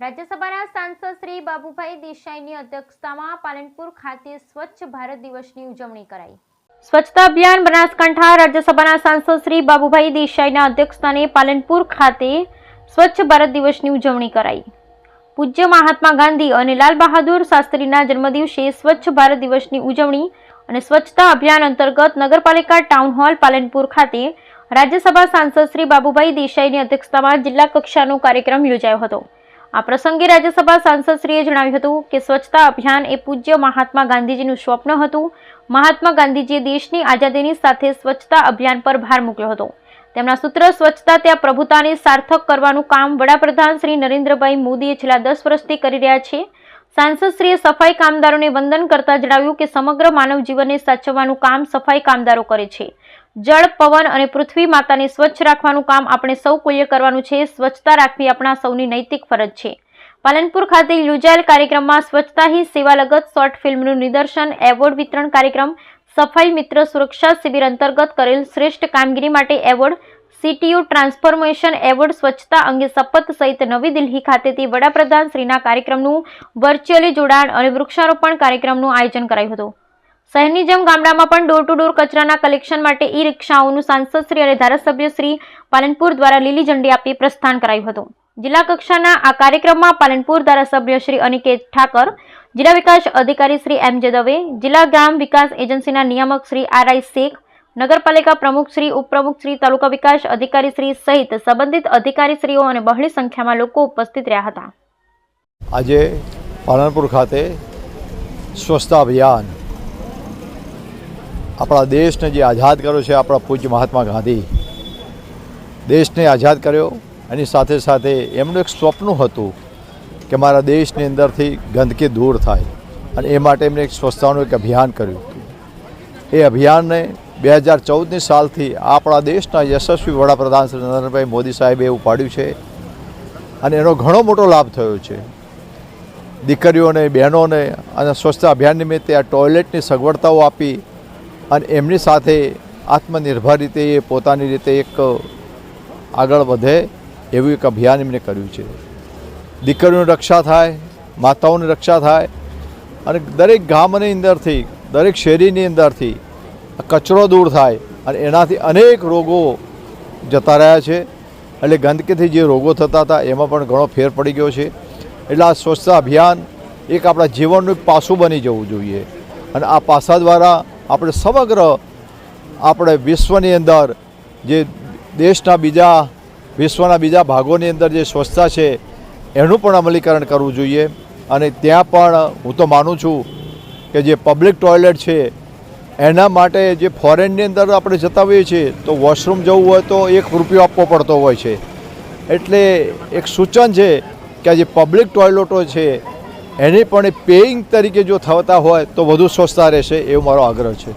રાજ્યસભાના સાંસદ શ્રી બાબુભાઈ દેસાઈની અધ્યક્ષતામાં પાલનપુર ખાતે સ્વચ્છ ભારત દિવસની ઉજવણી કરાઈ. સ્વચ્છતા અભિયાન બનાસકાંઠા રાજ્યસભાના સાંસદ શ્રી બાબુભાઈ દેસાઈના અધ્યક્ષસ્થાને પાલનપુર ખાતે સ્વચ્છ ભારત દિવસની ઉજવણી કરાઈ. પૂજ્ય મહાત્મા ગાંધી અને લાલ બહાદુર શાસ્ત્રીના જન્મદિવસે સ્વચ્છ ભારત દિવસની ઉજવણી અને સ્વચ્છતા અભિયાન અંતર્ગત નગરપાલિકા ટાઉન હોલ પાલનપુર ખાતે રાજ્યસભા સાંસદ શ્રી બાબુભાઈ દેસાઈની અધ્યક્ષતામાં જિલ્લા કક્ષાનો કાર્યક્રમ યોજાયો હતો. આ પ્રસંગે રાજ્યસભા સાંસદશ્રીએ જણાવ્યું હતું કે સ્વચ્છતા અભિયાન એ પૂજ્ય મહાત્મા ગાંધીજીનું સ્વપ્ન હતું. મહાત્મા ગાંધીજીએ દેશની આઝાદીની સાથે સ્વચ્છતા અભિયાન પર ભાર મૂક્યો હતો. તેમના સૂત્ર, સ્વચ્છતા ત્યાં પ્રભુતાને સાર્થક કરવાનું કામ વડાપ્રધાન શ્રી નરેન્દ્રભાઈ મોદીએ છેલ્લા દસ વર્ષથી કરી રહ્યા છે. સાંસદશ્રીએ સફાઈ કામદારોને વંદન કરતા જણાવ્યું કે સમગ્ર માનવ જીવનને સાચવવાનું કામ સફાઈ કામદારો કરે છે. જળ, પવન અને પૃથ્વી માતાને સ્વચ્છ રાખવાનું કામ આપણે સૌ કોઈએ કરવાનું છે. સ્વચ્છતા રાખવી આપણા સૌની નૈતિક ફરજ છે. પાલનપુર ખાતે યોજાયેલ કાર્યક્રમમાં સ્વચ્છતા હી સેવા લગત શોર્ટ ફિલ્મનું નિદર્શન, એવોર્ડ વિતરણ કાર્યક્રમ, સફાઈ મિત્ર સુરક્ષા શિબિર અંતર્ગત કરેલ શ્રેષ્ઠ કામગીરી માટે એવોર્ડ, સીટીયુ ટ્રાન્સફોર્મેશન એવોર્ડ સ્વચ્છતા અંગે શપથ સહિત નવી દિલ્હી ખાતેથી વડાપ્રધાન શ્રીના કાર્યક્રમનું વર્ચ્યુઅલી જોડાણ અને વૃક્ષારોપણ કાર્યક્રમનું આયોજન કરાયું હતું. શહેરની જેમ ગામડામાં પણ ડોર ટુ ડોર કચરાના કલેક્શન માટે ઈ રિક્ષાઓનું સાંસદશ્રી અને ધારાસભ્યશ્રી પાલનપુર દ્વારા લીલી ઝંડી આપી પ્રસ્થાન કરાયું હતું. જિલ્લા કક્ષાના આ કાર્યક્રમમાં પાલનપુર ધારાસભ્ય શ્રી અનિકેત ઠાકર, જિલ્લા વિકાસ અધિકારી શ્રી એમ જે દવે, જિલ્લા ગ્રામ વિકાસ એજન્સીના નિયામક શ્રી આર આઈ શેખ, નગરપાલિકા પ્રમુખ શ્રી ઉપપ્રમુખ શ્રી તાલુકા વિકાસ અધિકારી શ્રી સહિત સંબંધિત અધિકારીશ્રીઓ અને બહોળી સંખ્યામાં લોકો ઉપસ્થિત રહ્યા હતા. આજે પાલનપુર ખાતે સ્વચ્છતા અભિયાન આપણા દેશને જે આઝાદ કર્યો છે, આપણા પૂજ્ય મહાત્મા ગાંધી. દેશને આઝાદ કર્યો, એની સાથે સાથે એમનું એક સ્વપ્ન હતું કે મારા દેશની અંદરથી ગંદકી દૂર થાય અને એ માટે એમણે એક સ્વચ્છતાનું એક અભિયાન કર્યું હતું. એ અભિયાનને બે હજાર ચૌદની સાલથી આપણા દેશના યશસ્વી વડાપ્રધાન શ્રી નરેન્દ્રભાઈ મોદી સાહેબે એવું પાડ્યું છે અને એનો ઘણો મોટો લાભ થયો છે. દીકરીઓને, બહેનોને અને સ્વચ્છતા અભિયાન નિમિત્તે આ ટોયલેટની સગવડતાઓ આપી અને એમની સાથે આત્મનિર્ભર રીતે એ પોતાની રીતે એક આગળ વધે એવું એક અભિયાન એમણે કર્યું છે. દીકરીઓની રક્ષા થાય, માતાઓની રક્ષા થાય અને દરેક ગામની અંદરથી, દરેક શેરીની અંદરથી કચરો દૂર થાય અને એનાથી અનેક રોગો જતા રહ્યા છે. એટલે ગંદકીથી જે રોગો થતા હતા એમાં પણ ઘણો ફેર પડી ગયો છે. એટલે આ સ્વચ્છતા અભિયાન એક આપણા જીવનનું પાસું બની જવું જોઈએ. અને આ પાસા દ્વારા આપણે સમગ્ર આપણે વિશ્વની અંદર જે દેશના બીજા, વિશ્વના બીજા ભાગોની અંદર જે સ્વચ્છતા છે, એનું પણ અમલીકરણ કરવું જોઈએ. અને ત્યાં પણ હું તો માનું છું કે જે પબ્લિક ટોયલેટ છે, એના માટે જે ફોરેનની અંદર આપણે જતા હોઈએ છીએ, તો વોશરૂમ જવું હોય તો એક રૂપિયો આપવો પડતો હોય છે. એટલે એક સૂચન છે કે આ જે પબ્લિક ટોયલેટો છે એની પણ પેઇંગ તરીકે જો થતા હોય તો વધુ સ્વસ્થતા રહેશે, એવો મારો આગ્રહ છે.